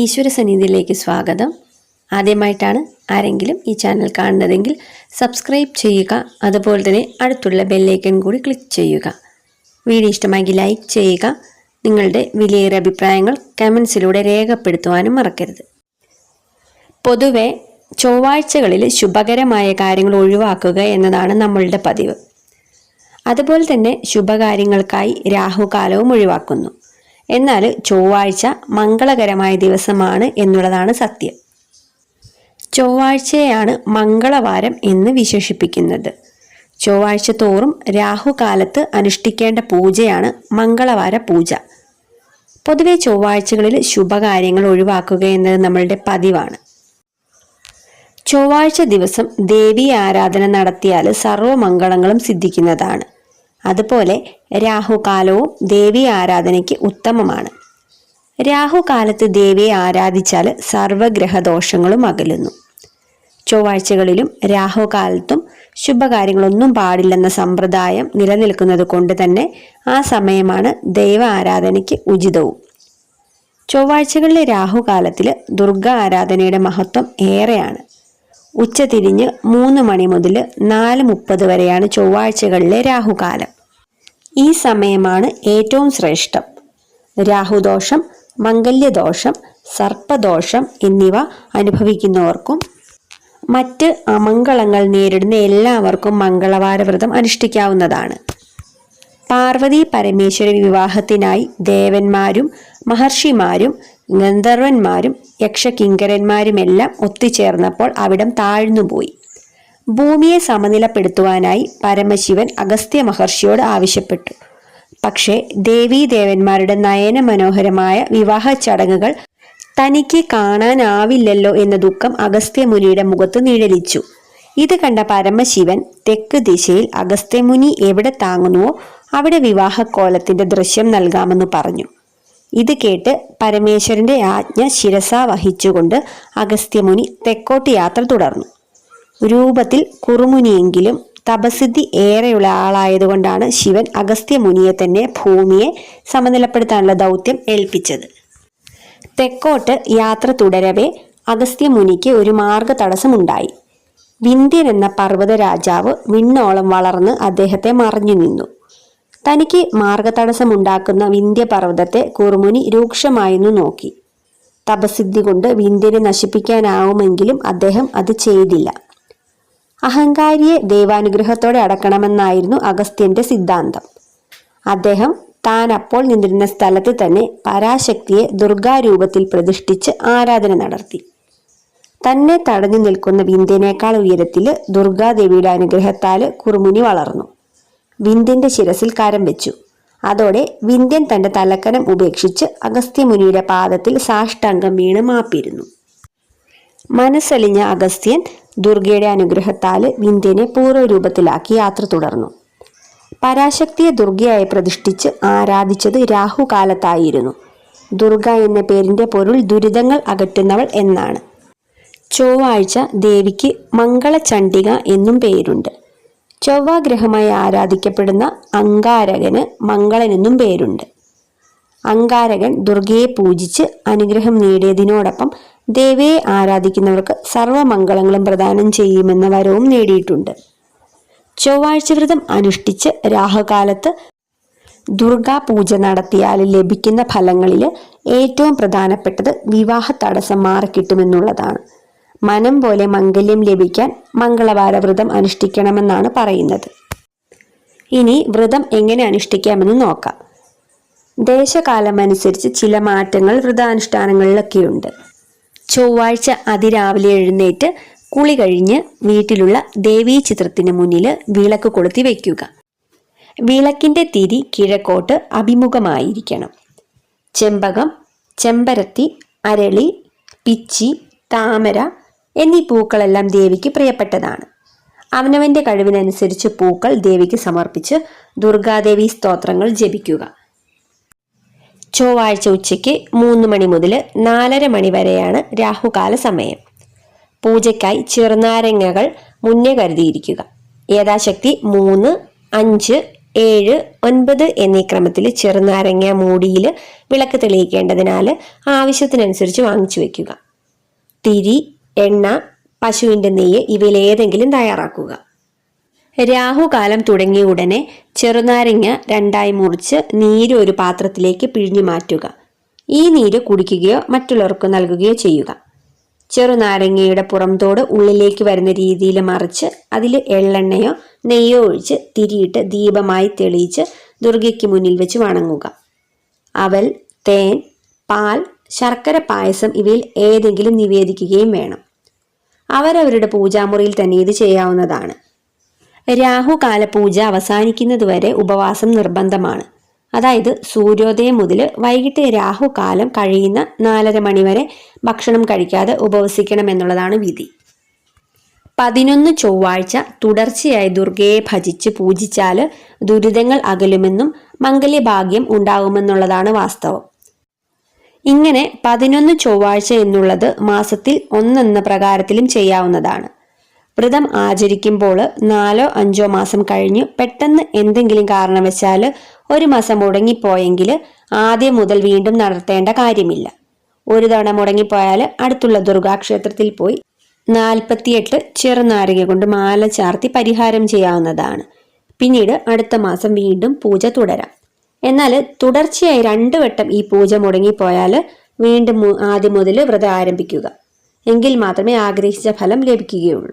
ഈശ്വര സന്നിധിയിലേക്ക് സ്വാഗതം. ആദ്യമായിട്ടാണ് ആരെങ്കിലും ഈ ചാനൽ കാണുന്നതെങ്കിൽ സബ്സ്ക്രൈബ് ചെയ്യുക അതുപോലെ തന്നെ അടുത്തുള്ള ബെല്ലൈക്കൺ കൂടി ക്ലിക്ക് ചെയ്യുക. വീഡിയോ ഇഷ്ടമാക്കി ലൈക്ക് ചെയ്യുക നിങ്ങളുടെ വിലയേറിയ അഭിപ്രായങ്ങൾ കമൻസിലൂടെ രേഖപ്പെടുത്തുവാനും മറക്കരുത്. പൊതുവെ ചൊവ്വാഴ്ചകളിൽ ശുഭകരമായ കാര്യങ്ങൾ ഒഴിവാക്കുക എന്നതാണ് നമ്മളുടെ പതിവ്. അതുപോലെ തന്നെ ശുഭകാര്യങ്ങൾക്കായി രാഹുകാലവും ഒഴിവാക്കുന്നു. എന്നാൽ ചൊവ്വാഴ്ച മംഗളകരമായ ദിവസമാണ് എന്നുള്ളതാണ് സത്യം. ചൊവ്വാഴ്ചയാണ് മംഗളവാരം എന്ന് വിശേഷിപ്പിക്കുന്നത്. ചൊവ്വാഴ്ച തോറും രാഹുകാലത്ത് അനുഷ്ഠിക്കേണ്ട പൂജയാണ് മംഗളവാര പൂജ. പൊതുവെ ചൊവ്വാഴ്ചകളിൽ ശുഭകാര്യങ്ങൾ ഒഴിവാക്കുക എന്നത് നമ്മളുടെ പതിവാണ്. ചൊവ്വാഴ്ച ദിവസം ദേവി ആരാധന നടത്തിയാൽ സർവമംഗളങ്ങളും സിദ്ധിക്കുന്നതാണ്. അതുപോലെ രാഹുകാലവും ദേവി ആരാധനയ്ക്ക് ഉത്തമമാണ്. രാഹുകാലത്ത് ദേവിയെ ആരാധിച്ചാൽ സർവഗ്രഹദോഷങ്ങളും അകലുന്നു. ചൊവ്വാഴ്ചകളിലും രാഹുകാലത്തും ശുഭകാര്യങ്ങളൊന്നും പാടില്ലെന്ന സമ്പ്രദായം നിലനിൽക്കുന്നത് കൊണ്ട് തന്നെ ആ സമയമാണ് ദൈവ ആരാധനയ്ക്ക് ഉചിതവും. ചൊവ്വാഴ്ചകളിലെ രാഹുകാലത്തിൽ ദുർഗ ആരാധനയുടെ മഹത്വം ഏറെയാണ്. ഉച്ചതിരിഞ്ഞ് മൂന്ന് മണി മുതൽ നാല് മുപ്പത് വരെയാണ് ചൊവ്വാഴ്ചകളിലെ രാഹുകാലം. ഈ സമയമാണ് ഏറ്റവും ശ്രേഷ്ഠം. രാഹുദോഷം മംഗല്യദോഷം സർപ്പദോഷം എന്നിവ അനുഭവിക്കുന്നവർക്കും മറ്റ് അമംഗളങ്ങൾ നേരിടുന്ന എല്ലാവർക്കും മംഗളവാര വ്രതം അനുഷ്ഠിക്കാവുന്നതാണ്. പാർവതി പരമേശ്വര വിവാഹത്തിനായി ദേവന്മാരും മഹർഷിമാരും ഗന്ധർവന്മാരും യക്ഷകിങ്കരന്മാരുമെല്ലാം ഒത്തുചേർന്നപ്പോൾ അവിടം താഴ്ന്നുപോയി. ഭൂമിയെ സമനിലപ്പെടുത്തുവാനായി പരമശിവൻ അഗസ്ത്യ മഹർഷിയോട് ആവശ്യപ്പെട്ടു. പക്ഷേ ദേവീദേവന്മാരുടെ നയന മനോഹരമായ വിവാഹ ചടങ്ങുകൾ തനിക്ക് കാണാനാവില്ലല്ലോ എന്ന ദുഃഖം അഗസ്ത്യമുനിയുടെ മുഖത്ത് നിഴലിച്ചു. ഇത് കണ്ട പരമശിവൻ തെക്ക് ദിശയിൽ അഗസ്ത്യമുനി എവിടെ താങ്ങുന്നുവോ അവിടെ വിവാഹക്കോലത്തിന്റെ ദൃശ്യം നൽകാമെന്ന് പറഞ്ഞു. ഇത് കേട്ട് പരമേശ്വരന്റെ ആജ്ഞ ശിരസ വഹിച്ചുകൊണ്ട് അഗസ്ത്യമുനി തെക്കോട്ട് യാത്ര തുടർന്നു. രൂപത്തിൽ കുറുമുനിയെങ്കിലും തപസിദ്ധി ഏറെയുള്ള ആളായതുകൊണ്ടാണ് ശിവൻ അഗസ്ത്യ മുനിയെ തന്നെ ഭൂമിയെ സമനിലപ്പെടുത്താനുള്ള ദൗത്യം ഏൽപ്പിച്ചത്. തെക്കോട്ട് യാത്ര തുടരവേ അഗസ്ത്യമുനിക്ക് ഒരു മാർഗ തടസ്സമുണ്ടായി വിന്ധ്യൻ എന്ന പർവത രാജാവ് വിണ്ണോളം വളർന്ന് അദ്ദേഹത്തെ മറഞ്ഞു നിന്നു. തനിക്ക് മാർഗതടസ്സമുണ്ടാക്കുന്ന വിന്ധ്യപർവതത്തെ കുറുമുനി രൂക്ഷമായെന്നു നോക്കി. തപസിദ്ധി കൊണ്ട് വിന്ധ്യനെ നശിപ്പിക്കാനാവുമെങ്കിലും അദ്ദേഹം അത് ചെയ്തില്ല. അഹങ്കാരിയെ ദൈവാനുഗ്രഹത്തോടെ അടക്കണമെന്നായിരുന്നു അഗസ്ത്യന്റെ സിദ്ധാന്തം. അദ്ദേഹം താൻ അപ്പോൾ നിന്നിരുന്ന സ്ഥലത്ത് തന്നെ പരാശക്തിയെ ദുർഗാരൂപത്തിൽ പ്രതിഷ്ഠിച്ച് ആരാധന നടത്തി. തന്നെ തടഞ്ഞു നിൽക്കുന്ന വിന്ധ്യനേക്കാൾ ഉയരത്തിൽ ദുർഗാദേവിയുടെ അനുഗ്രഹത്താൽ കുറുമുനി വളർന്നു. വിന്ധ്യന്റെ ശിരസിൽ കരം വെച്ചു. അതോടെ വിന്ധ്യൻ തന്റെ തലക്കനം ഉപേക്ഷിച്ച് അഗസ്ത്യമുനിയുടെ പാദത്തിൽ സാഷ്ടാംഗം വീണ് മാപ്പിരുന്നു. മനസ്സലിഞ്ഞ അഗസ്ത്യൻ ദുർഗയുടെ അനുഗ്രഹത്താൽ വിന്ധ്യനെ പൂർവരൂപത്തിലാക്കി യാത്ര തുടർന്നു. പരാശക്തിയെ ദുർഗയായി പ്രതിഷ്ഠിച്ച് ആരാധിച്ചത് രാഹുകാലത്തായിരുന്നു. ദുർഗ എന്ന പേരിന്റെ പൊരുൾ ദുരിതങ്ങൾ അകറ്റുന്നവൾ എന്നാണ്. ചൊവ്വാഴ്ച ദേവിക്ക് മംഗളചണ്ഡിക എന്നും പേരുണ്ട്. ചൊവ്വാഗ്രഹമായി ആരാധിക്കപ്പെടുന്ന അങ്കാരകന് മംഗളനെന്നും പേരുണ്ട്. അങ്കാരകൻ ദുർഗയെ പൂജിച്ച് അനുഗ്രഹം നേടിയതിനോടൊപ്പം ദേവിയെ ആരാധിക്കുന്നവർക്ക് സർവമംഗളങ്ങളും പ്രദാനം ചെയ്യുമെന്ന വരവും നേടിയിട്ടുണ്ട്. ചൊവ്വാഴ്ച വ്രതം അനുഷ്ഠിച്ച് രാഹുകാലത്ത് ദുർഗാ പൂജ നടത്തിയാൽ ലഭിക്കുന്ന ഫലങ്ങളിൽ ഏറ്റവും പ്രധാനപ്പെട്ടത് വിവാഹ തടസ്സം മാറിക്കിട്ടുമെന്നുള്ളതാണ്. മനം പോലെ മംഗല്യം ലഭിക്കാൻ മംഗളവാര വ്രതം അനുഷ്ഠിക്കണമെന്നാണ് പറയുന്നത്. ഇനി വ്രതം എങ്ങനെ അനുഷ്ഠിക്കാമെന്ന് നോക്കാം. ദേശകാലം അനുസരിച്ച് ചില മാറ്റങ്ങൾ വ്രതാനുഷ്ഠാനങ്ങളിലൊക്കെയുണ്ട്. ചൊവ്വാഴ്ച അതിരാവിലെ എഴുന്നേറ്റ് കുളി കഴിഞ്ഞ് വീട്ടിലുള്ള ദേവീ ചിത്രത്തിന് മുന്നിൽ വിളക്ക് കൊളുത്തി വയ്ക്കുക. വിളക്കിന്റെ തിരി കിഴക്കോട്ട് അഭിമുഖമായിരിക്കണം. ചെമ്പകം ചെമ്പരത്തി അരളി പിച്ചി താമര എന്നീ പൂക്കളെല്ലാം ദേവിക്ക് പ്രിയപ്പെട്ടതാണ്. അവനവന്റെ കഴിവിനനുസരിച്ച് പൂക്കൾ ദേവിക്ക് സമർപ്പിച്ച് ദുർഗാദേവി സ്തോത്രങ്ങൾ ജപിക്കുക. ചൊവ്വാഴ്ച ഉച്ചയ്ക്ക് മൂന്ന് മണി മുതൽ നാലര മണി വരെയാണ് രാഹുകാല സമയം. പൂജയ്ക്കായി ചെറുനാരങ്ങകൾ മുന്നേ കരുതിയിരിക്കുക. യഥാശക്തി മൂന്ന് അഞ്ച് ഏഴ് ഒൻപത് എന്നീ ക്രമത്തിൽ ചെറുനാരങ്ങ മൂടിയിൽ വിളക്ക് തെളിയിക്കേണ്ടതിനാൽ ആവശ്യത്തിനനുസരിച്ച് വാങ്ങിച്ചു വയ്ക്കുക. തിരി എണ്ണ പശുവിന്റെ നെയ്യ് ഇവയിലേതെങ്കിലും തയ്യാറാക്കുക. രാഹുകാലം തുടങ്ങിയ ഉടനെ ചെറുനാരങ്ങ രണ്ടായി മുറിച്ച് നീര് ഒരു പാത്രത്തിലേക്ക് പിഴിഞ്ഞു മാറ്റുക. ഈ നീര് കുടിക്കുകയോ മറ്റുള്ളവർക്ക് നൽകുകയോ ചെയ്യുക. ചെറുനാരങ്ങയുടെ പുറംതോട് ഉള്ളിലേക്ക് വരുന്ന രീതിയിൽ മറിച്ച് അതിൽ എള്ളെണ്ണയോ നെയ്യോ ഒഴിച്ച് തിരിയിട്ട് ദീപമായി തെളിയിച്ച് ദുർഗയ്ക്ക് മുന്നിൽ വെച്ച് വണങ്ങുക. അവൽ തേൻ പാൽ ശർക്കര പായസം ഇവയിൽ ഏതെങ്കിലും നിവേദിക്കുകയും വേണം. അവരവരുടെ പൂജാമുറിയിൽ തന്നെ ഇത് ചെയ്യാവുന്നതാണ്. രാഹുകാല പൂജ അവസാനിക്കുന്നതുവരെ ഉപവാസം നിർബന്ധമാണ്. അതായത് സൂര്യോദയം മുതൽ വൈകിട്ട് രാഹുകാലം കഴിയുന്ന നാലര മണിവരെ ഭക്ഷണം കഴിക്കാതെ ഉപവസിക്കണം എന്നുള്ളതാണ് വിധി. പതിനൊന്ന് ചൊവ്വാഴ്ച തുടർച്ചയായി ദുർഗയെ ഭജിച്ച് പൂജിച്ചാൽ ദുരിതങ്ങൾ അകലുമെന്നും മംഗല്യഭാഗ്യം ഉണ്ടാകുമെന്നുള്ളതാണ് വാസ്തവം. ഇങ്ങനെ പതിനൊന്ന് ചൊവ്വാഴ്ച എന്നുള്ളത് മാസത്തിൽ ഒന്നെന്ന പ്രകാരത്തിലും ചെയ്യാവുന്നതാണ്. വ്രതം ആചരിക്കുമ്പോൾ നാലോ അഞ്ചോ മാസം കഴിഞ്ഞ് പെട്ടെന്ന് എന്തെങ്കിലും കാരണവശാൽ ഒരു മാസം മുടങ്ങിപ്പോയെങ്കിൽ ആദ്യം മുതൽ വീണ്ടും നടത്തേണ്ട കാര്യമില്ല. ഒരു തവണ മുടങ്ങിപ്പോയാൽ അടുത്തുള്ള ദുർഗാക്ഷേത്രത്തിൽ പോയി നാൽപ്പത്തിയെട്ട് ചെറുനാരിക കൊണ്ട് മാല ചാർത്തി പരിഹാരം ചെയ്യാവുന്നതാണ്. പിന്നീട് അടുത്ത മാസം വീണ്ടും പൂജ തുടരാം. എന്നാൽ തുടർച്ചയായി രണ്ടു വട്ടം ഈ പൂജ മുടങ്ങിപ്പോയാൽ വീണ്ടും ആദ്യം മുതൽ വ്രതം ആരംഭിക്കുക. എങ്കിൽ മാത്രമേ ആഗ്രഹിച്ച ഫലം ലഭിക്കുകയുള്ളൂ.